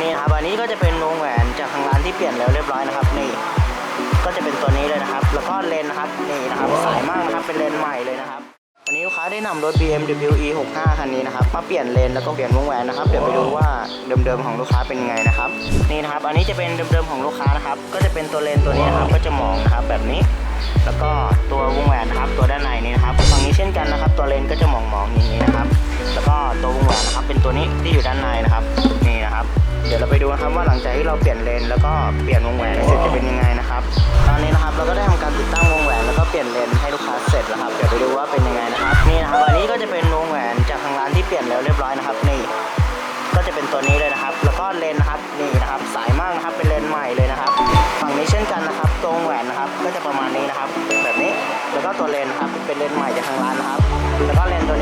นี่นะครับอันนี้ก็จะเป็นวงแหวนจากทางร้านที่เปลี่ยนแล้วเรียบร้อยนะครับ นี่ก็จะเป็นตัวนี้เลยนะครับ แล้วก็เลนนะครับนี่นะครับสายมากนะครับเป็นเลนใหม่เลยนะครับวันนี้ลูกค้าได้นำรถ BMW E 65 คันนี้นะครับมาเปลี่ยนเลนแล้วก็เปลี่ยนวงแหวนนะครับเดี๋ยวไปดูว่าเดิมๆของลูกค้าเป็นไงนะครับนี่นะครับ อันนี้จะเป็นเดิมๆของลูกค้านะครับ ก็จะเป็นตัวเลนตัวนี้นะครับ ก็จะมองนะครับแบบนี้ แล้วก็ตัววงแหวนนะครับ ตัวด้านในนี้นะครับฝั่งนี้เช่นกันนะครับ ตัวเลนก็จะมองๆอย่างนี้นะครับ แล้วก็ตัววงแหวนนะครับ เป็นตัวนี้ที่อยู่ด้านในนะครับ นะครับว่าหลังจากที่เราเปลี่ยนเลนแล้วก็เปลี่ยนวงแหวนเสร็จจะเป็นยังไงนะครับ ตอนนี้นะครับเราก็ได้ทำการติดตั้งวงแหวนแล้วก็เปลี่ยนเลนให้ลูกค้าเสร็จแล้วครับเดี๋ยวไปดูว่าเป็นยังไงนะครับนี่นะครับอันนี้ก็จะเป็นวงแหวนจากทางร้านที่เปลี่ยนแล้วเรียบร้อยนะครับนี่ก็จะเป็นตัวนี้เลยนะครับ แล้วก็เลนนะครับนี่นะครับสายมากนะครับเป็นเลนใหม่เลยนะครับฝั่งนี้เช่นกันนะครับตรงแหวนนะครับก็จะประมาณนี้นะครับ แบบนี้แล้วก็ตัวเลนครับเป็นเลนใหม่จากทางร้านนะครับ แล้วก็เลนส์ตัว